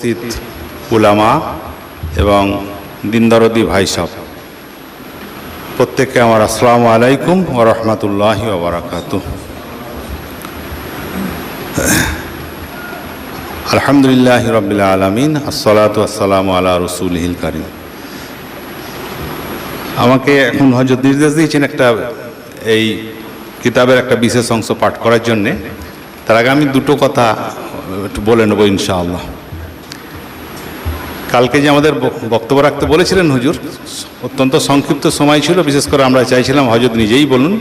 উপস্থিত উলামা এবং দিনদরদি ভাই সব প্রত্যেককে আমার আসসালামু আলাইকুম ও রহমতুল্লাহি ওবরাকাতু আলহামদুলিল্লাহ রবিল আলমিন, আসসালাতু আসসালামু রসুল হিল করিম। আমাকে এখন হজরত নির্দেশ দিয়েছেন একটা এই কিতাবের একটা বিশেষ অংশ পাঠ করার জন্যে। তার আগে আমি দুটো কথা একটু বলে নেব ইনশাআল্লাহ। কালকে যে আমাদের বক্তব্য রাখতে বলেছিলেন হুজুর, অত্যন্ত সংক্ষিপ্ত সময় ছিল, বিশেষ করে আমরা চাইছিলাম হজরত নিজেই বলুন।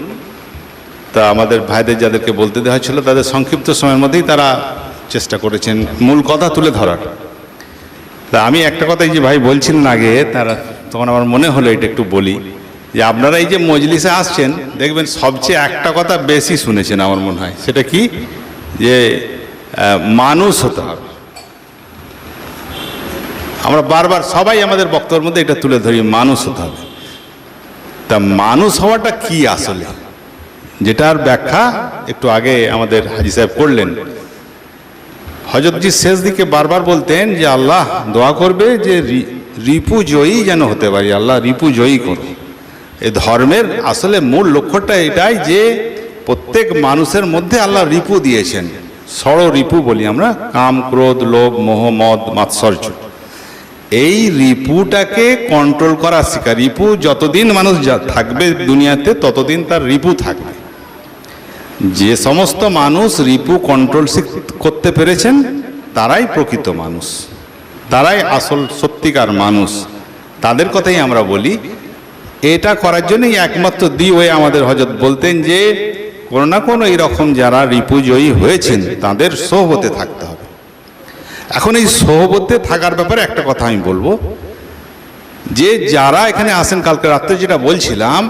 তা আমাদের ভাইদের যাদেরকে বলতে দেওয়া হয়েছিল, তাদের সংক্ষিপ্ত সময়ের মধ্যেই তারা চেষ্টা করেছেন মূল কথা তুলে ধরার। তা আমি একটা কথা এই যে ভাই বলছিলেন আগে, তারা তখন আমার মনে হলো এটা একটু বলি, যে আপনারা এই যে মজলিসে আসছেন, দেখবেন সবচেয়ে একটা কথা বেশি শুনেছেন আমার মনে হয়, সেটা কি? যে মানুষ হতে হবে। আমরা বারবার সবাই আমাদের বক্তব্যের মধ্যে এটা তুলে ধরি, মানুষ হতে হবে। তা মানুষ হওয়াটা কি আসলে? যেটার ব্যাখ্যা একটু আগে আমাদের হাজি সাহেব করলেন। হজরতজি শেষ দিকে বারবার বলতেন যে, আল্লাহ দোয়া করবে যে রিপু জয়ী যেন হতে পারি, আল্লাহ রিপু জয়ী করো এ ধর্মের আসলে মূল লক্ষ্যটা এটাই যে, প্রত্যেক মানুষের মধ্যে আল্লাহ রিপু দিয়েছেন। ষড় রিপু বলি আমরা, কাম, ক্রোধ, লোভ, মোহ, মদ, মাৎসর্য। এই রিপুটাকে কন্ট্রোল করা শেখা। রিপু যতদিন মানুষ থাকবে দুনিয়াতে, ততদিন তার রিপু থাকবে। যে সমস্ত মানুষ রিপু কন্ট্রোল করতে পেরেছেন, তারাই প্রকৃত মানুষ। তারাই আসল সত্যিকার মানুষ। তাদের কথাই আমরা বলি। এটা করার জন্যই একমাত্র দি ওয়ে আমাদের হজরত বলতেন যে, কোনো না কোনো এরকম যারা রিপু জয়ী হয়েছেন, তাদের সোহবতে থাকতে এখন এই সোহবতে থাকার ব্যাপারে একটা কথা আমি বলব। যে যারা এখানে আসেন কালকে রাত্রে যেটা বলছিলাম,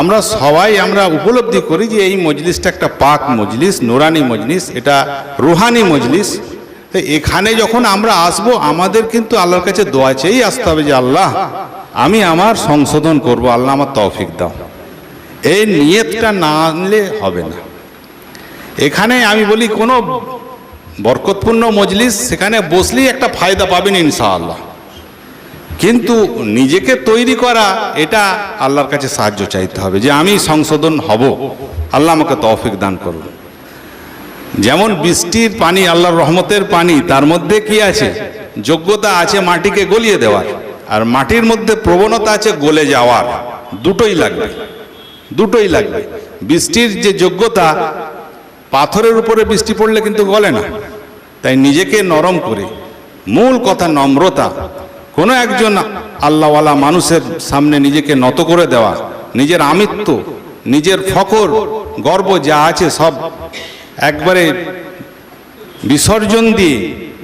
আমরা সবাই আমরা উপলব্ধি করি যে এই মজলিসটা একটা পাক মজলিস, নোরানি মজলিস, এটা রুহানি মজলিস। তো এখানে যখন আমরা আসব, আমাদের কিন্তু আল্লাহর কাছে দোয়া চেয়েই আসতে হবে যে, আল্লাহ, আমি আমার সংশোধন করব, আল্লাহ আমার তৌফিক দাও। এই নিয়তটা না আনলে হবে না। এখানে আমি বলি কোনো বরকতপূর্ণ মজলিস, সেখানে বসলেই একটা ফায়দা পাবেন ইনশাআল্লাহ। কিন্তু নিজেকে তৈরি করা, এটা আল্লাহর কাছে সাহায্য চাইতে হবে যে আমি সংশোধন হব। আল্লাহ আমাকে তৌফিক দান করুন। যেমন বৃষ্টির পানি, আল্লাহর রহমতের পানি, তার মধ্যে কি আছে? যোগ্যতা আছে মাটিকে গলিয়ে দেওয়ার। আর মাটির মধ্যে প্রবণতা আছে গলে যাওয়ার। দুটোই লাগবে। দুটোই লাগবে। বৃষ্টির যে যোগ্যতা পাথরের উপরে বৃষ্টি পড়লে কিন্তু গলে না। তাই নিজেকে নরম করে, মূল কথা নম্রতা, কোনো একজন আল্লাহওয়ালা মানুষের সামনে নিজেকে নত করে দেওয়া, নিজের আমিত্ব, নিজের ফকর, গর্ব যা আছে সব একবারে বিসর্জন দিয়ে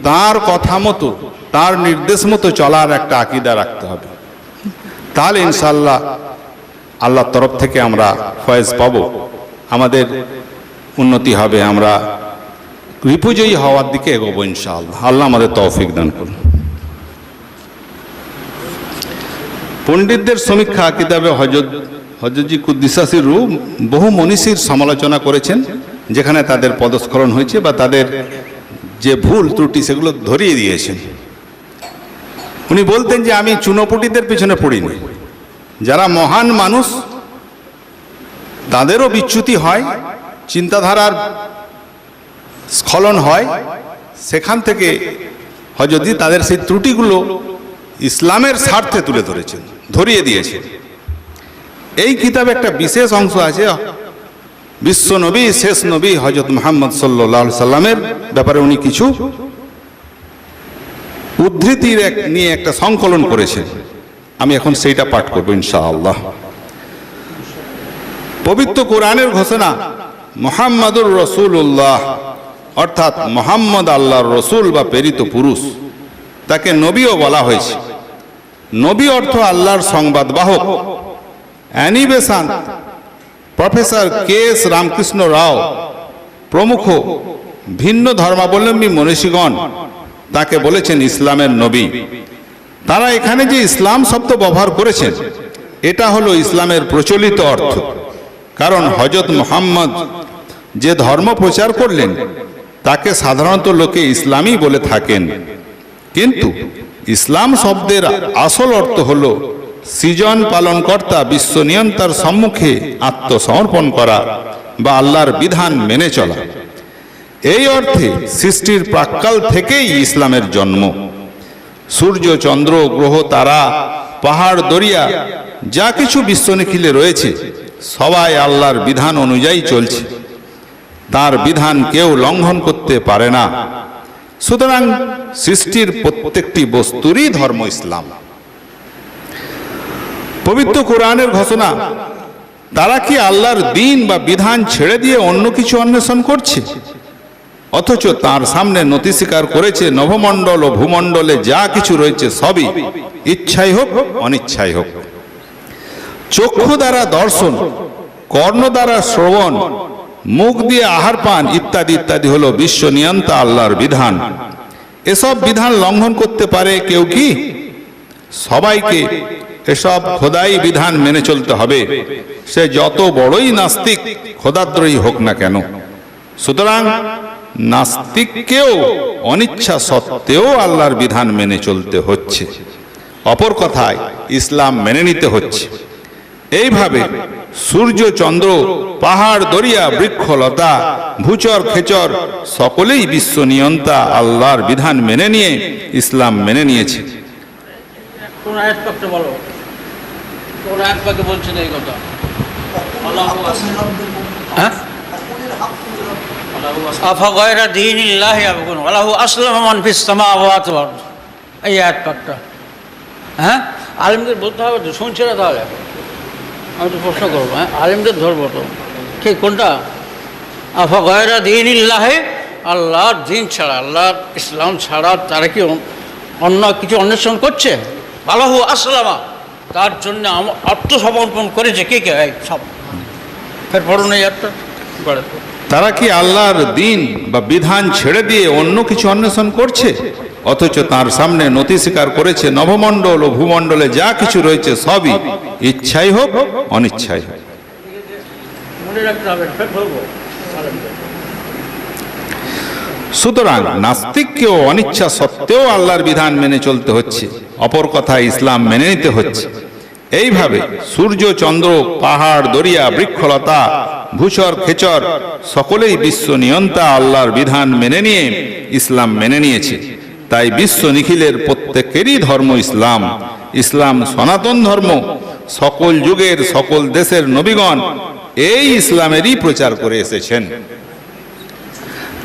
তার কথা মতো, তার নির্দেশ মতো চলার একটা আকিদা রাখতে হবে। তাহলে ইনশাল্লাহ আল্লাহর তরফ থেকে আমরা ফয়েজ পাবো। আমাদের উন্নতি হবে, আমরা রিপুজয়ী হওয়ার দিকে এগোবো ইনশাআল্লাহ। আল্লাহ আমাদের তৌফিক দান করুন। পণ্ডিতদের সমীক্ষা কিতাবে হজরত হজরতজি কুদ্দিসাসির রূপ বহু মনীষীর সমালোচনা করেছেন, যেখানে তাদের পদস্খলন হয়েছে বা তাদের যে ভুল ত্রুটি সেগুলো ধরিয়ে দিয়েছেন। উনি বলতেন যে, আমি চুনোপুটিদের পিছনে পড়িনি। যারা মহান মানুষ, তাদেরও বিচ্যুতি হয় চিন্তাধারার স্খলন হয়, সেখান থেকে হজরত তাদের সেই ত্রুটিগুলো ইসলামের স্বার্থে তুলে ধরেছেন, ধরিয়ে দিয়েছেন। এই কিতাবে একটা বিশেষ অংশ আছে, বিশ্ব নবী, শেষ নবী হজরত মোহাম্মদ সাল্লা সাল্লামের ব্যাপারে উনি কিছু উদ্ধৃতির এক নিয়ে একটা সংকলন করেছেন। আমি এখন সেইটা পাঠ করব ইনশাআল্লাহ। পবিত্র কোরআনের ঘোষণা মোহাম্মদুর রসুল্লাহ অর্থাৎ মোহাম্মদ আল্লাহর রসুল বা প্রেরিত পুরুষ, তাকে নবীও বলা হয়েছে। নবী অর্থ আল্লাহর সংবাদবাহক। Annie Besant, professor K S Ramakrishna Rao, প্রমুখ ভিন্ন ধর্মাবলম্বী মনীষীগণ, তাকে বলেছেন ইসলামের নবী। তারা এখানে যে ইসলাম শব্দ ব্যবহার করেছেন, এটা হলো ইসলামের প্রচলিত অর্থ। কারণ হজরত মোহাম্মদ যে ধর্ম প্রচার করলেন, তাকে সাধারণত লোকে ইসলামই বলে থাকেন। কিন্তু ইসলাম শব্দের আসল অর্থ হল সৃজন পালনকর্তা বিশ্ব নিয়ন্তার সম্মুখে আত্মসমর্পণ করা বা আল্লাহর বিধান মেনে চলা। এই অর্থে সৃষ্টির প্রাক্কাল থেকেই ইসলামের জন্ম। সূর্য, চন্দ্র, গ্রহ, তারা, পাহাড়, দরিয়া, যা কিছু বিশ্ব নিখিলে রয়েছে, সবাই আল্লাহর বিধান অনুযায়ী চলছে। তার বিধান কেউ লঙ্ঘন করতে পারে না। সুতরাং সৃষ্টির প্রত্যেকটি বস্তুরই ধর্ম ইসলাম। পবিত্র কোরআনের ঘোষণা, তারা কি আল্লাহর দিন বা বিধান ছেড়ে দিয়ে অন্য কিছু অন্বেষণ করছে? অথচ তার সামনে নথি স্বীকার করেছে নভমণ্ডল ও ভূমণ্ডলে যা কিছু রয়েছে সবই ইচ্ছাই হোক, অনিচ্ছাই হোক। চক্ষু দ্বারা দর্শন, কর্ণ দ্বারা শ্রবণ মুখ দিয়ে আহার পান, ইত্যাদি ইত্যাদি হলো বিশ্ব নিয়ন্তা আল্লাহর বিধান। এসব বিধান লঙ্ঘন করতে পারে কেউ কি? সবাইকে এসব খোদাই বিধান মেনে চলতে হবে। সে যত বড়ই নাস্তিক খোদাদ্রয়ী হোক না কেন। সুতরাং নাস্তিককেও অনিচ্ছা সত্ত্বেও আল্লাহর বিধান মেনে চলতে হচ্ছে। অপর কথায়, ইসলাম মেনে নিতে হচ্ছে। এইভাবে সূর্য, চন্দ্র, পাহাড়, দরিয়া বৃক্ষলতা ভূচর, খেচর, সকলেই বিশ্ব নিয়ন্তা, আল্লাহর বিধান মেনে নিয়ে, ইসলাম মেনে নিয়েছে। হ্যাঁ? হ্যাঁ? আলিমদের বলতে হবে শুনছে না তাহলে? আমি তো প্রশ্ন করব হ্যাঁ? আলিমদের ধরবো তো। ঠিক কোনটা? আফগয়রা দিন ইল্লাহে আল্লাহর দিন ছাড়া, আল্লাহর ইসলাম ছাড়া তারা কি অন্য কিছু অন্বেষণ করছে? আল্লাহু আসলামা, তার জন্য আমার আত্মসমর্পণ করেছে কে কে? সব। ফের পড়ুন এই তারা কি আল্লাহর দিন বা বিধান ছেড়ে দিয়ে অন্য কিছু অন্বেষণ করছে? অথচ তার সামনে নথি স্বীকার করেছে নভমণ্ডল ও ভূমণ্ডলে যা কিছু রয়েছে সবই ইচ্ছাই হোক অনিচ্ছাই হোক। সুতরাং নাস্তিককেও অনিচ্ছা সত্ত্বেও আল্লাহর বিধান মেনে চলতে হচ্ছে অপর কথা ইসলাম মেনে নিতে হচ্ছে। এইভাবে সূর্য চন্দ্র পাহাড় দরিয়া বৃক্ষলতা ভূচর খেচর সকলেই বিশ্ব নিয়ন্তা আল্লাহর বিধান মেনে নিয়ে ইসলাম মেনে নিয়েছে। তাই বিশ্ব নিখিলের প্রত্যেকেরই ধর্ম ইসলাম। ইসলাম সনাতন ধর্ম। সকল যুগের, সকল দেশের নবীগণ এই ইসলামেরই প্রচার করে এসেছেন।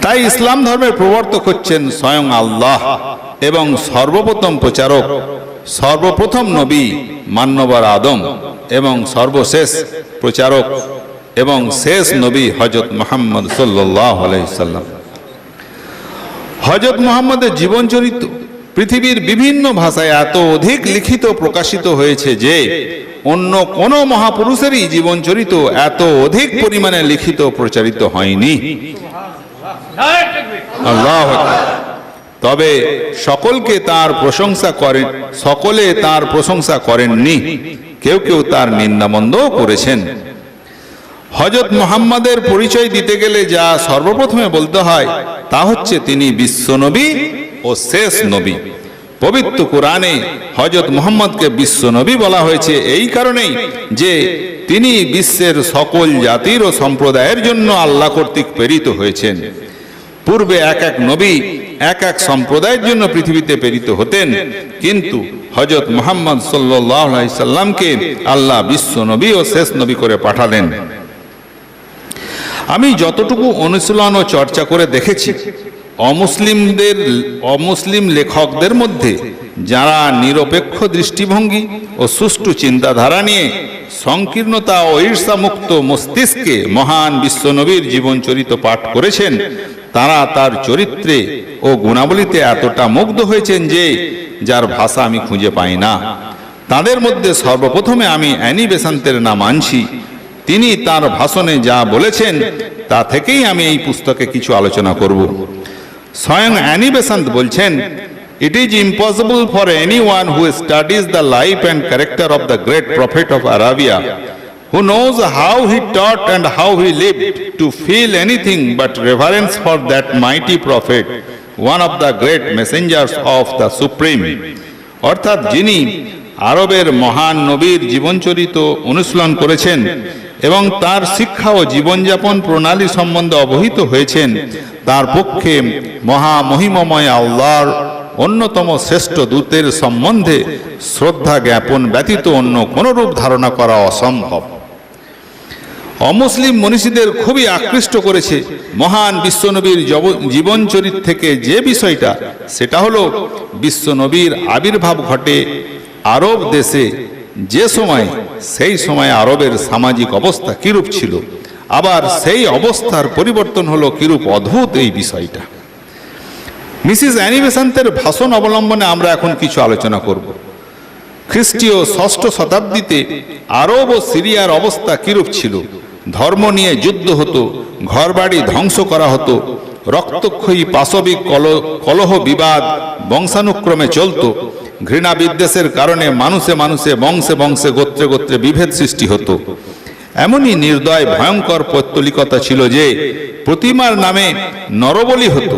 তাই ইসলাম ধর্মের প্রবর্তক হচ্ছেন স্বয়ং আল্লাহ এবং সর্বপ্রথম প্রচারক, সর্বপ্রথম নবী মান্যবর আদম এবং সর্বশেষ প্রচারক এবং শেষ নবী হজরত মোহাম্মদ সাল্লাহ আলাইসাল্লাম হজরত মোহাম্মদের জীবন চরিত্র পৃথিবীর বিভিন্ন ভাষায় এত অধিক লিখিত, প্রকাশিত হয়েছে যে অন্য কোনো মহাপুরুষেরই জীবন চরিত্র এত অধিক পরিমাণে লিখিত, প্রচারিত হয়নি। তবে সকলকে তার প্রশংসা করেন, সকলে তার প্রশংসা করেননি। কেউ কেউ তার নিন্দামন্দও করেছেন। হজরত মোহাম্মদের পরিচয় দিতে গেলে যা সর্বপ্রথমে বলতে হয়, তা হচ্ছে তিনি বিশ্বনবী ও শেষ নবী। পবিত্র কোরআনে হজরত মোহাম্মদকে বিশ্বনবী বলা হয়েছে এই কারণেই যে তিনি বিশ্বের সকল জাতির ও সম্প্রদায়ের জন্য আল্লাহ কর্তৃক প্রেরিত হয়েছেন। পূর্বে এক এক নবী এক এক সম্প্রদায়ের জন্য পৃথিবীতে প্রেরিত হতেন, কিন্তু হজরত মোহাম্মদ সাল্লাহ সাল্লামকে আল্লাহ বিশ্ব নবী ও শেষ নবী করে পাঠালেন। আমি যতটুকু অনুশীলন ও চর্চা করে দেখেছি, অমুসলিমদের, অমুসলিম লেখকদের মধ্যে যারা নিরপেক্ষ দৃষ্টিভঙ্গি ও সুষ্ঠু চিন্তাধারা নিয়ে সংকীর্ণতা ও ঈর্ষামুক্ত মস্তিষ্কে মহান বিশ্বনবীর জীবনচরিত পাঠ করেছেন, তারা তার চরিত্রে ও গুণাবলীতে এতটা মুগ্ধ হয়েছেন যে, যার ভাষা আমি খুঁজে পাই না। তাদের মধ্যে সর্বপ্রথমে আমি অ্যানি বেসান্তের নাম আনছি। তিনি তার ভাষণে যা বলেছেন, তা থেকেই আমি এই পুস্তকে কিছু আলোচনা করব। স্বয়ং অ্যানি বেসান্ত বলছেন it is impossible for anyone who studies the life and character of the great prophet of Arabia who knows how he taught and how he lived, to feel anything but reverence for that mighty prophet one of the great messengers of the supreme অর্থাৎ যিনি আরবের মহান নবীর জীবনচরিত অনুশীলন করেছেন এবং তার শিক্ষা ও জীবনযাপন প্রণালী সম্বন্ধে অবহিত হয়েছেন। তার পক্ষে মহামহিমময় আল্লাহর অন্যতম শ্রেষ্ঠ দূতের সম্বন্ধে শ্রদ্ধা জ্ঞাপন ব্যতীত অন্য কোনো রূপ ধারণা করা অসম্ভব। অমুসলিম মনীষীদের খুবই আকৃষ্ট করেছে মহান বিশ্বনবীর জব- জীবনচরিত থেকে যে বিষয়টা, সেটা হলো বিশ্বনবীর আবির্ভাব ঘটে আরব দেশে যে সময় সেই সময় আরবের সামাজিক অবস্থা কিরূপ ছিল? আবার সেই অবস্থার পরিবর্তন হলো কিরূপ অদ্ভুত এই বিষয়টা। মিসিস অ্যানিবেসান্তের ভাষণ অবলম্বনে আমরা এখন কিছু আলোচনা করব। খ্রিস্টীয় ষষ্ঠ শতাব্দীতে আরব ও সিরিয়ার অবস্থা কিরূপ ছিল? ধর্ম নিয়ে যুদ্ধ হতো, ঘরবাড়ি ধ্বংস করা হতো, রক্তক্ষয়ী পাশবিক কল কলহ বিবাদ বংশানুক্রমে চলত ঘৃণা বিদ্বেষের কারণে মানুষে মানুষে, বংশে বংশে, গোত্রে গোত্রে বিভেদ সৃষ্টি হতো। এমনই নির্দয়, ভয়ঙ্কর পৌত্তলিকতা ছিল যে প্রতিমার নামে নরবলি হতো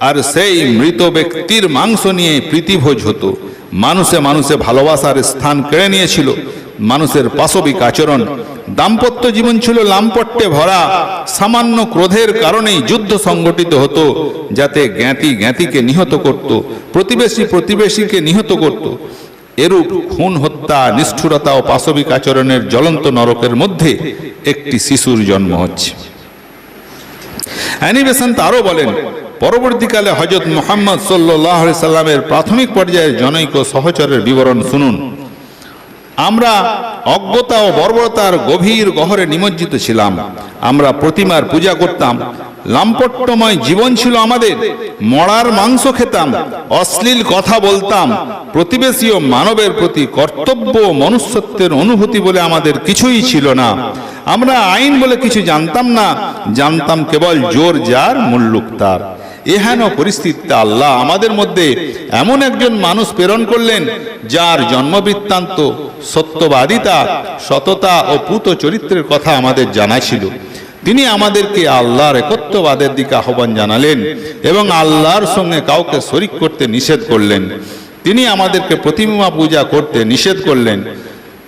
আর সেই মৃত ব্যক্তির মাংস নিয়ে প্রীতিভোজ হতো। মানুষে মানুষে ভালোবাসার স্থান কেড়ে নিয়েছিল। মানুষের পাশবিক আচরণ দাম্পত্য জীবন ছিল লাম্পট্যে ভরা, সামান্য ক্রোধের কারণেই যুদ্ধ সংগঠিত হতো, যাতে জ্ঞাতি জ্ঞাতিকে নিহত করত, প্রতিবেশী প্রতিবেশীকে নিহত করত। এরূপ খুন, হত্যা, নিষ্ঠুরতা ও পাশবিক আচরণের জ্বলন্ত নরকের মধ্যে একটি শিশুর জন্ম হচ্ছে। অ্যানিবেসন্ত আরও বলেন, পরবর্তীকালে হজরত মোহাম্মদ সাল্লাহ সাল্লামের প্রাথমিক পর্যায়ের জনৈক সহচরের বিবরণ শুনুন। আমরা অজ্ঞতা ও বর্বরতার গভীর গহরে নিমজ্জিত ছিলাম। আমরা প্রতিমার পূজা করতাম। লাম্পট্যময় জীবন ছিল আমাদের। মরার মাংস খেতাম। অশ্লীল কথা বলতাম। প্রতিবেশী ও মানবের প্রতি কর্তব্য মনুষ্যত্বের অনুভূতি বলে আমাদের কিছুই ছিল না। আমরা আইন বলে কিছু জানতাম না। জানতাম কেবল জোর যার মুল্লুক তার। এহেন পরিস্থিতিতে আল্লাহ আমাদের মধ্যে এমন একজন মানুষ প্রেরণ করলেন, যার জন্মবৃত্তান্ত সত্যবাদিতা, সততা ও পুত চরিত্রের কথা আমাদের জানা ছিল। তিনি আমাদেরকে আল্লাহর একত্ববাদের দিকে আহ্বান জানালেন এবং আল্লাহর সঙ্গে কাউকে শরিক করতে নিষেধ করলেন। তিনি আমাদেরকে প্রতিমা পূজা করতে নিষেধ করলেন।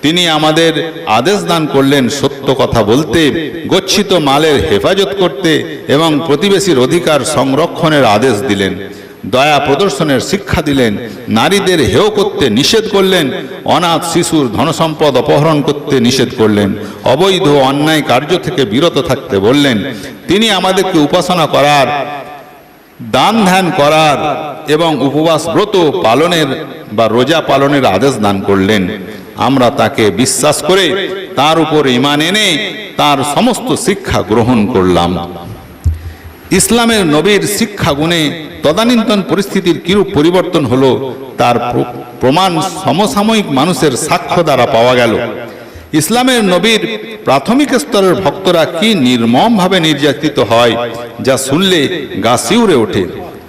তিনি আমাদের আদেশ দান করলেন সত্য কথা বলতে, গচ্ছিত মালের হেফাজত করতে এবং প্রতিবেশীর অধিকার সংরক্ষণের আদেশ দিলেন। দয়া প্রদর্শনের শিক্ষা দিলেন, নারীদের হেয় করতে নিষেধ করলেন, অনাথ শিশুর ধনসম্পদ অপহরণ করতে নিষেধ করলেন, অবৈধ অন্যায় কার্য থেকে বিরত থাকতে বললেন। তিনি আমাদেরকে উপাসনা করার, দান ধ্যান করার এবং উপবাস ব্রত পালনের বা রোজা পালনের আদেশ দান করলেন। আমরা তাকে বিশ্বাস করে তার উপর ইমান এনে তার সমস্ত শিক্ষা গ্রহণ করলাম। ইসলামের নবীর শিক্ষা গুণে তদানীন্তন পরিস্থিতির কিরূপ পরিবর্তন হলো, তার প্রমাণ সমসাময়িক মানুষের সাক্ষ্য দ্বারা পাওয়া গেল। ইসলামের নবীর প্রাথমিক স্তরের ভক্তরা কি নির্মমভাবে নির্যাতিত হয়, যা শুনলে গা শিউরে ওঠে।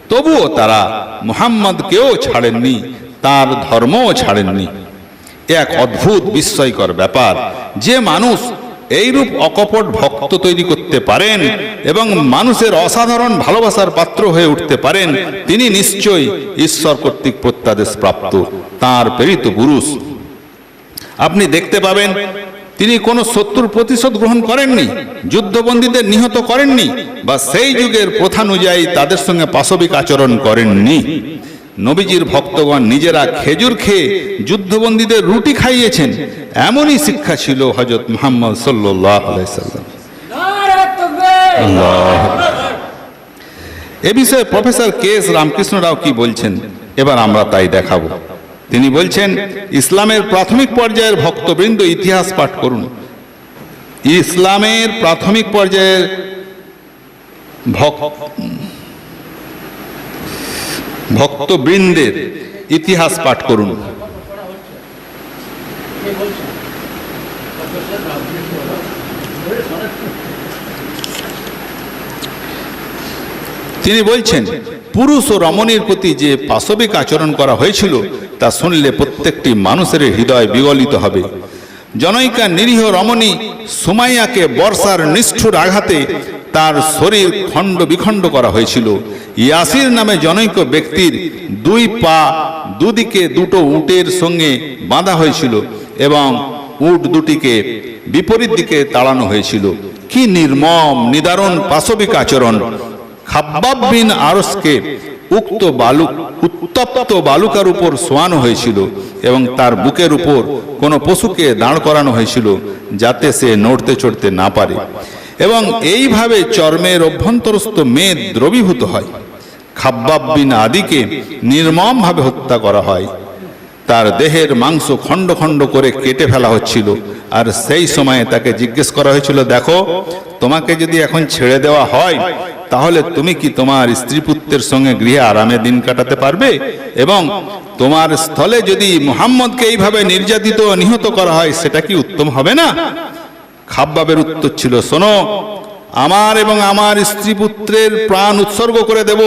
তবুও তারা মুহাম্মদকেও ছাড়েননি, তার ধর্মও ছাড়েননি। এক অদ্ভুত বিস্ময়কর ব্যাপার। যে মানুষ এইরূপ অকপট ভক্ত তৈরি করতে পারেন এবং মানুষের অসাধারণ ভালোবাসার পাত্র হয়ে উঠতে পারেন, তিনি নিশ্চয়ই ঈশ্বর কর্তৃক প্রত্যাদেশ প্রাপ্ত, তার প্রেরিত পুরুষ। আপনি দেখতে পাবেন, তিনি কোনো শত্রুর প্রতিশোধ গ্রহণ করেননি, যুদ্ধবন্দীদের নিহত করেননি, বা সেই যুগের প্রথা অনুযায়ী তাদের সঙ্গে পাশবিক আচরণ করেননি। নবীজির ভক্তগণ নিজেরা খেজুর খেয়ে যুদ্ধবন্দীদের রুটি খাইয়েছেন। এমনই শিক্ষা ছিল হজরত মোহাম্মদ সাল্লাম। এ বিষয়ে professor K S Ramakrishna Rao কি বলছেন? এবার আমরা তাই দেখাবো। তিনি বলছেন, ইসলামের প্রাথমিক পর্যায়ের ভক্তবৃন্দ ইতিহাস পাঠ করুন। ইসলামের প্রাথমিক পর্যায়ের ভক- ভক্তবৃন্দের ইতিহাস পাঠ করুন। তিনি বলছেন, পুরুষ ও রমণীর প্রতি যে পাশবিক আচরণ করা হয়েছিল, তা শুনলে প্রত্যেকটি মানুষের হৃদয় বিগলিত হবে। জনৈকা নিরীহ রমণী সুমাইয়াকে বর্ষার নিষ্ঠুর আঘাতে তার শরীর খণ্ড বিখণ্ড করা হয়েছিল। ইয়াসির নামে জনৈক ব্যক্তির দুই পা দুদিকে দুটো উটের সঙ্গে বাঁধা হয়েছিল এবং উট দুটিকে বিপরীত দিকে তাড়ানো হয়েছিল। কি নির্মম, নিদারণ পাশবিক আচরণ। খাব্বাব বিন আরসকে উক্ত বালুক, উত্তপ্ত বালুকার উপর শোয়ানো হয়েছিল এবং তার বুকের উপর কোনো পশুকে দাঁড় করানো হয়েছিল যাতে সে নড়তে চড়তে না পারে। এবং এইভাবে চর্মের অভ্যন্তরস্থ মেদ দ্রবীভূত হয়। খাব্বাব বিন আদিকে নির্মমভাবে হত্যা করা হয়। তার দেহের মাংস খণ্ড খণ্ড করে কেটে ফেলা হচ্ছিল। আর সেই সময়ে তাকে জিজ্ঞেস করা হয়েছিল, দেখো, তোমাকে যদি এখন ছেড়ে দেওয়া হয়, তাহলে তুমি কি তোমার স্ত্রী পুত্রের সঙ্গে গৃহে আরামে দিন কাটাতে পারবে? এবং তোমার স্থলে যদি মুহাম্মদকে এইভাবে নির্যাতিত নিহত করা হয়, সেটা কি উত্তম হবে না? খাব্বাবের উত্তর ছিল, শোনো, আমার এবং আমার স্ত্রী পুত্রের প্রাণ উৎসর্গ করে দেব,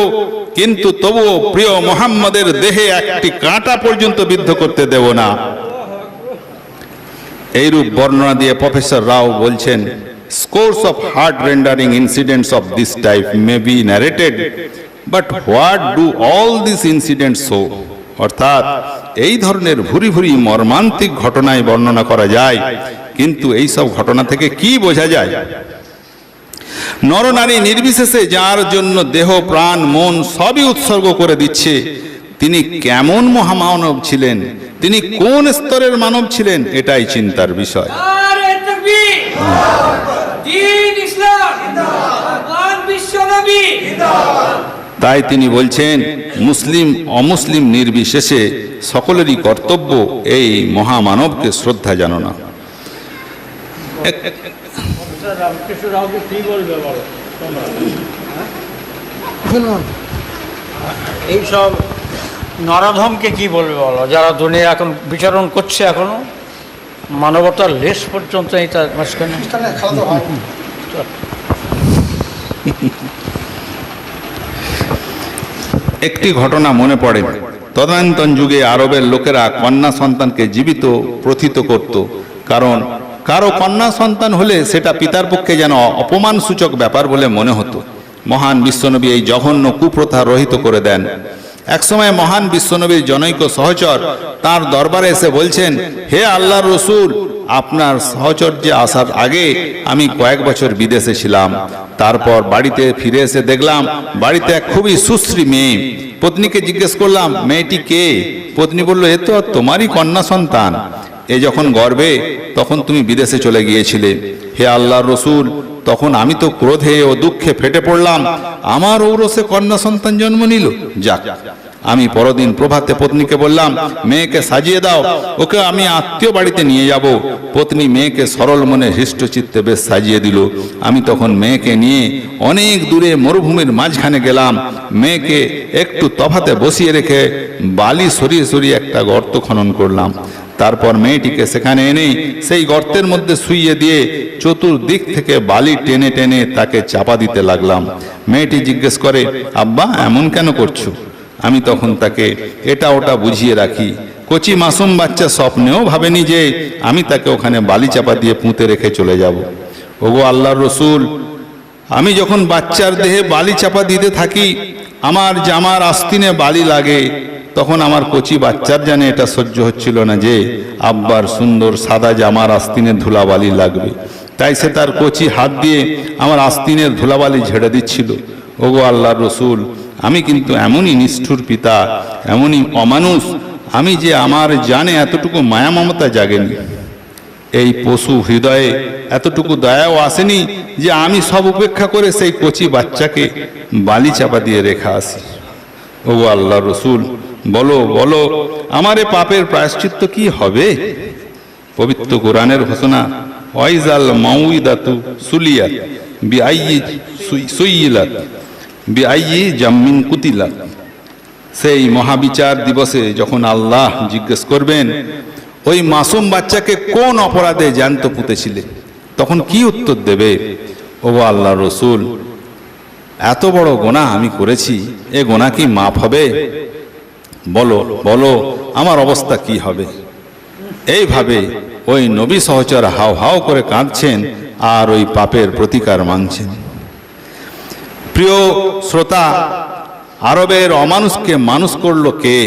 কিন্তু তবুও প্রিয় মোহাম্মদের দেহে একটি কাঁটা পর্যন্ত বিদ্ধ করতে দেব না। এইরূপ বর্ণনা দিয়ে প্রফেসর রাও বলছেন scores of heart rendering incidents of this type may be narrated but what do all this incidents show অর্থাৎ, এই ধরনের ভুরি ভুরি মর্মান্তিক ঘটনায় বর্ণনা করা যায়। কিন্তু এই সব ঘটনা থেকে কি বোঝা যায়? নরনারী নির্বিশেষে যার জন্য দেহ, প্রাণ, মন সবই উৎসর্গ করে দিচ্ছে, তিনি কেমন মহামানব ছিলেন? তিনি কোন স্তরের মানব ছিলেন? এটাই চিন্তার বিষয়। তাই তিনি বলছেন, মুসলিম, অমুসলিম নির্বিশেষে সকলেরই কর্তব্য এই মহামানবকে শ্রদ্ধা জানানো রামকৃষ্ণ রাওকে কি বলবে বলো এইসব নরাধমকে কি বলবে বলো? যারা দুনিয়া এখন বিচরণ করছে এখনও মানবতার লেশ পর্যন্ত একটি ঘটনা মনে পড়ে। তদানীন্তন যুগে আরবের লোকেরা কন্যা সন্তানকে জীবিত, প্রথিত করত। কারণ কারও কন্যা সন্তান হলে সেটা পিতার পক্ষে যেন অপমান সূচক ব্যাপার বলে মনে হতো। মহান বিশ্বনবী এই জঘন্য কুপ্রথা রহিত করে দেন। একসময় মহান বিশ্বনবীর জনৈক সহচর তার দরবারে এসে বলছেন, হে আল্লাহর রসুল, আপনার সহচর্যে আসার আগে আমি কয়েক বছর বিদেশে ছিলাম। তারপর বাড়িতে ফিরে এসে দেখলাম, বাড়িতে এক খুবই সুশ্রী মেয়ে। পত্নীকে জিজ্ঞেস করলাম, মেয়েটি কে? পত্নী বলল, এ তো তোমারই কন্যা সন্তান। এ যখন গর্বে, তখন তুমি বিদেশে চলে গিয়েছিলে। হে আল্লাহর রসুল, তখন আমি তো ক্রোধে ও দুঃখে ফেটে পড়লাম। আমার ঔরসে কন্যা সন্তান জন্ম নিল। যাক, আমি পরদিন প্রভাতে পত্নীকে বললাম, মেয়েকে সাজিয়ে দাও, ওকে আমি আত্মীয় বাড়িতে নিয়ে যাব। পত্নী মেয়েকে সরল মনে হৃষ্টচিত্তে বেশ সাজিয়ে দিল। আমি তখন মেয়েকে নিয়ে অনেক দূরে মরুভূমির মাঝখানে গেলাম। মেয়েকে একটু তফাতে বসিয়ে রেখে বালি সরিয়ে সরিয়ে একটা গর্ত খনন করলাম। তারপর মেয়েটিকে সেখানে এনে সেই গর্তের মধ্যে শুইয়ে দিয়ে চতুর্দিক থেকে বালি টেনে টেনে তাকে চাপা দিতে লাগলাম। মেয়েটি জিজ্ঞেস করে, আব্বা, এমন কেন করছ? আমি তখন তাকে, এটা ওটা বুঝিয়ে রাখি। কচি মাসুম বাচ্চা স্বপ্নেও ভাবেনি যে আমি তাকে ওখানে বালি চাপা দিয়ে পুঁতে রেখে চলে যাব। ওগো আল্লাহর রসুল, আমি যখন বাচ্চার দেহে বালি চাপা দিতে থাকি, আমার জামার আস্তিনে বালি লাগে তখন আমার কচি বাচ্চার জানে এটা সহ্য হচ্ছিল না যে, আব্বার সুন্দর সাদা জামার আস্তিনের ধুলাবালি লাগবে। তাই সে তার কচি হাত দিয়ে আমার আস্তিনের ধুলাবালি ঝেড়ে দিচ্ছিল। ওগো আল্লাহর রসুল, আমি কিন্তু এমনই নিষ্ঠুর পিতা, এমনই অমানুষ, আমি যে আমার জানে এতটুকু মায়া মমতা জাগেনি। এই পশু হৃদয়ে এতটুকু দয়াও আসেনি যে আমি সব উপেক্ষা করে সেই কচি বাচ্চাকে বালি চাপা দিয়ে রেখা আসি। ও আল্লাহ রসুল বলো বলো, আমার পাপের প্রায়শ্চিত্ত কি হবে? পবিত্র কোরআনের ঘোষণা, ওয়াইজাল মাউইদাতু সুলিয়াত বিআইয়ি সুই- সুইয়িলাত বিআইয়ি জাম্মিন কুতিলাত। সেই মহাবিচার দিবসে যখন আল্লাহ জিজ্ঞেস করবেন, ওই মাসুম বাচ্চাকে কোন অপরাধে জ্যান্ত পুঁতেছিলে? তখন কি উত্তর দেবে? ও আল্লাহ রসুল, এত বড় গোনা আমি করেছি, এ গোনা কি মাফ হবে? বলো বলো, আমার অবস্থা কি হবে? এইভাবে ওই নবী সহচর হাও হাও করে কাঁদছেন আর ওই পাপের প্রতিকার মানছেন। প্রিয় শ্রোতা, আরবের অমানুষকে মানুষ করল কে?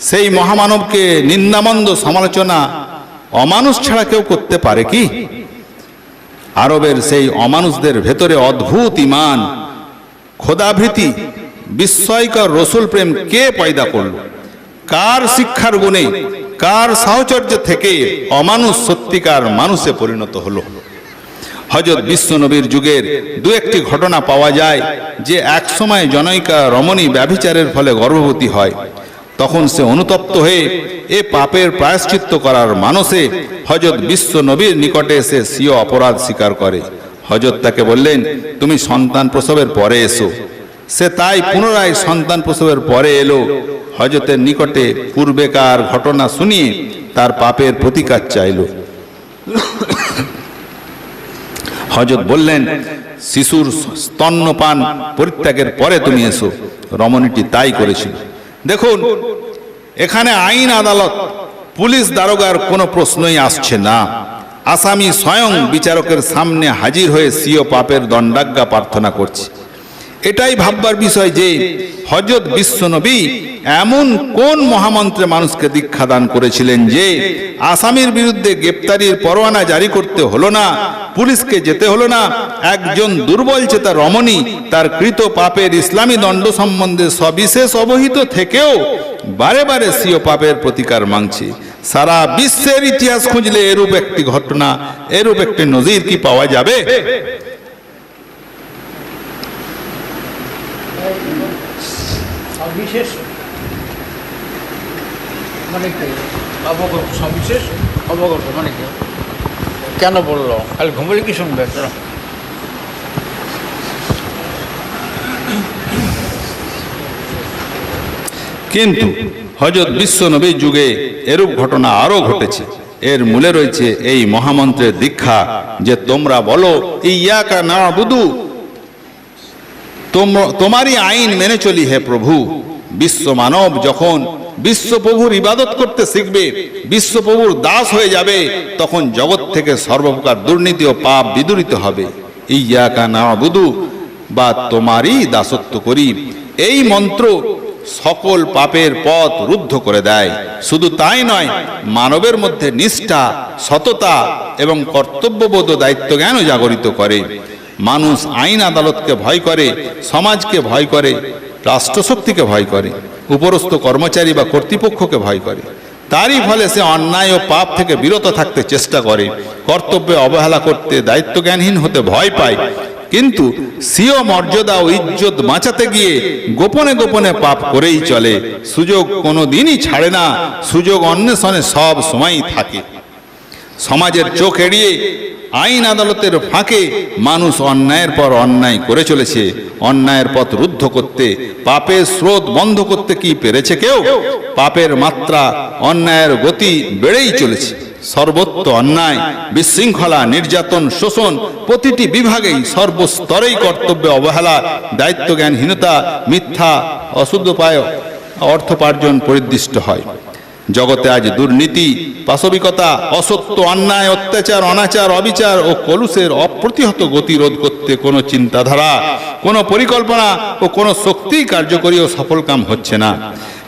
সেই মহামানবকে নিন্দামন্দ সমালোচনা অমানুষ ছাড়া কেউ করতে পারে কি? আরবের সেই অমানুষদের ভেতরে অদ্ভুত ইমান, খোদাভীতি বিস্ময়কর রসুল প্রেম কে পয়দা করল? কার শিক্ষার গুণে, কার সাহচর্য থেকে অমানুষ সত্যিকার মানুষে পরিণত হলো? হজরত বিশ্বনবীর যুগের দু একটি ঘটনা পাওয়া যায় যে একসময় জনৈকা রমণী ব্যভিচারের ফলে গর্ভবতী হয়। তখন সে অনুতপ্ত হয়ে এ পাপের প্রায়শ্চিত্ত করার মানসে হজরত বিশ্ব নবীর নিকটে এসে স্বীয় অপরাধ স্বীকার করে। হজরত তাকে বললেন, তুমি সন্তান প্রসবের পরে এসো। সে তাই পুনরায় সন্তান প্রসবের পরে এলো। হজরতের নিকটে পূর্বেকার ঘটনা শুনিয়ে তার পাপের প্রতিকার চাইল। হজরত বললেন, শিশুর স্তন্যপান পরিত্যাগের পরে তুমি এসো। রমণীটি তাই করেছিল। দেখুন, এখানে আইন আদালত, পুলিশ দারোগার কোনো প্রশ্নই আসছে না। আসামি স্বয়ং বিচারকের সামনে হাজির হয়ে সিও পাপের দণ্ডাজ্ঞা প্রার্থনা করছে। এটাই ভাববার বিষয় যে হজরত বিশ্বনবী এমন কোন মহামন্ত্রে মানুষকে দীক্ষা দান করেছিলেন যে আসামির বিরুদ্ধে গ্রেপ্তারির পরোয়ানা জারি করতে হলো না, পুলিশকে যেতে হলো না, একজন দুর্বল চেতা রমণী তার কৃত পাপের ইসলামী দণ্ড সম্বন্ধে সবিশেষ অবহিত থেকেও বারে বারে সিও পাপের প্রতিকার মাংছে। সারা বিশ্বের ইতিহাস খুঁজলে এরূপ একটি ঘটনা, এরূপ একটি নজির কি পাওয়া যাবে? সবিশেষ মানে কি? অবগত সবিশেষ অবগত মানে কি? কেন বলল? খালি ঘুমলে কি শুনবে? চলো। কিন্তু হজরত বিশ্ব নবীর যুগে এরূপ ঘটনা আরও ঘটেছে। এর মূলে রয়েছে এই মহামন্ত্রের দীক্ষা যে তোমরা বলো ইয়াকা না বুধু তোমারই আইন মেনে চলি হে প্রভু। বিশ্ব মানব যখন বিশ্বপ্রভুর ইবাদত করতে শিখবে, বিশ্বপ্রভুর দাস হয়ে যাবে, তখন জগৎ থেকে সর্বপ্রকার দুর্নীতি ও পাপ বিদূরিত হবে। ইয়াকা না বুধু বা তোমারই দাসত্ব করি। এই মন্ত্র সকল পাপের পথ রুদ্ধ করে দেয়। শুধু তাই নয়, মানবের মধ্যে নিষ্ঠা, সততা এবং কর্তব্যবোধ দায়িত্ব জ্ঞানও জাগরিত করে। মানুষ আইন আদালতকে ভয় করে, সমাজকে ভয় করে, রাষ্ট্রশক্তিকে ভয় করে, উপরস্থ কর্মচারী বা কর্তৃপক্ষকে ভয় করে। তারই ফলে সে অন্যায় ও পাপ থেকে বিরত থাকতে চেষ্টা করে, কর্তব্যে অবহেলা করতে দায়িত্ব জ্ঞানহীন হতে ভয় পায়। কিন্তু সিও মর্যাদা ও ইজ্জত বাঁচাতে গিয়ে গোপনে গোপনে পাপ করেই চলে। সুযোগ কোনো দিনই ছাড়ে না, সুযোগ অন্বেষণে সব সময়ই থাকে। সমাজের চোখ এড়িয়ে আইন আদালতের ফাঁকে মানুষ অন্যায়ের পর অন্যায় করে চলেছে, অন্যায়ের পথ রুদ্ধ করতে, পাপের স্রোত বন্ধ করতে কি পেরেছে কেউ? পাপের মাত্রা অন্যায়ের গতি বেড়েই চলেছে। সর্বত্র অন্যায়, বিশৃঙ্খলা, নির্যাতন, শোষণ প্রতিটি বিভাগেই সর্বস্তরেই কর্তব্যে অবহেলা, দায়িত্বজ্ঞানহীনতা, মিথ্যা, অশুদ্ধপায় অর্থোপার্জন পরিদৃষ্ট হয়। জগতে আজ দুর্নীতি, পাশবিকতা, অসত্য, অন্যায়, অত্যাচার, অনাচার, অবিচার ও কলুষের অপ্রতিহত গতিরোধ করতে কোনো চিন্তাধারা, কোনো পরিকল্পনা ও কোনো শক্তি কার্যকরী ও সফল কাম হচ্ছে না।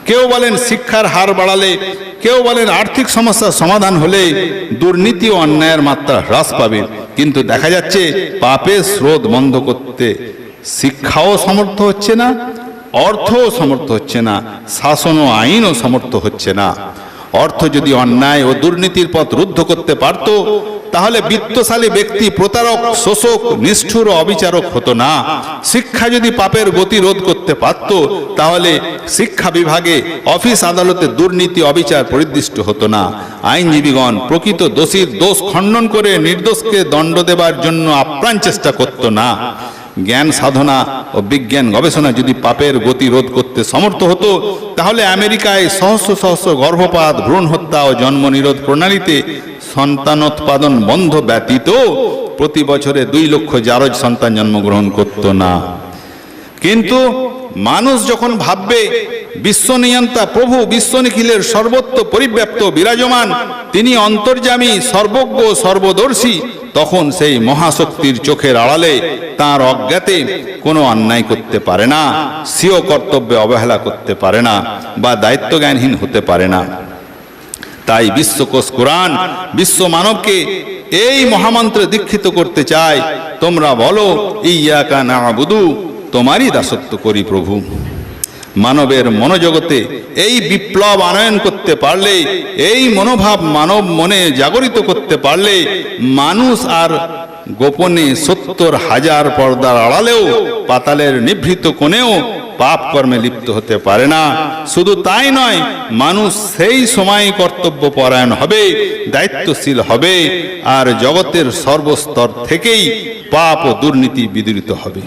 কেউ বলেন শিক্ষার হার বাড়ালে, কেউ বলেন আর্থিক সমস্যার সমাধান হলে দুর্নীতি ও অন্যায়ের মাত্রা হ্রাস পাবে। কিন্তু দেখা যাচ্ছে পাপের স্রোত বন্ধ করতে শিক্ষাও সমর্থ হচ্ছে না অর্থও সমর্থ হচ্ছে না শাসন ও আইনও সমর্থ হচ্ছে না। অর্থ যদি অন্যায় ও দুর্নীতির পথ রুদ্ধ করতে পারত, তাহলে বিত্তশালী ব্যক্তি প্রতারক, শোষক, নিষ্ঠুর অবিচারক হতো না। শিক্ষা যদি পাপের গতি রোধ করতে পারত, তাহলে শিক্ষা বিভাগে অফিস আদালতে দুর্নীতি, অবিচার পরিদৃষ্ট হতো না। আইনজীবীগণ প্রকৃত দোষীর দোষ খণ্ডন করে নির্দোষকে দণ্ড দেবার জন্য আপ্রাণ চেষ্টা করত না। জ্ঞান সাধনা ও বিজ্ঞান গবেষণা যদি পাপের গতি রোধ করতে সমর্থ হতো, তাহলে আমেরিকায় সহস্র সহস্র গর্ভপাত ভ্রূণ হত্যা ও জন্ম নিরোধ প্রণালীতে সন্তানোৎপাদন বন্ধ ব্যতীত প্রতি বছরে দুই লক্ষ জারজ সন্তান জন্মগ্রহণ করত না। কিন্তু মানুষ যখন ভাববে, বিশ্বনিয়ন্তা প্রভু বিশ্ব নিখিলের সর্বত্র পরিব্যাপ্ত বিরাজমান, তিনি অন্তর্যামী, সর্বজ্ঞ, সর্বদর্শী, তখন সেই মহাশক্তির চোখের আড়ালে তার অজ্ঞাতে কোনো অন্যায় করতে পারে না, স্বীয় কর্তব্যে অবহেলা করতে পারে না বা দায়িত্বজ্ঞানহীন হতে পারে না। তাই বিশ্বকোষ কোরআন বিশ্ব মানবকে এই মহামন্ত্রে দীক্ষিত করতে চায়, তোমরা বলো ইয়াকা না বুধু তোমারই দাসত্ব করি প্রভু। মানবের মনোজগতে এই বিপ্লব আনয়ন করতে পারলে, এই মনোভাব মানব মনে জাগরিত করতে পারলে, মানুষ আর গোপনে সত্তর হাজার পর্দার আড়ালেও পাতালের নিভৃত কোণেও পাপ কর্মে লিপ্ত হতে পারে না। শুধু তাই নয়, মানুষ সেই সময় কর্তব্য পরায়ণ হবে, দায়িত্বশীল হবে, আর জগতের সর্বস্তর থেকেই পাপ ও দুর্নীতি বিদূরিত হবে।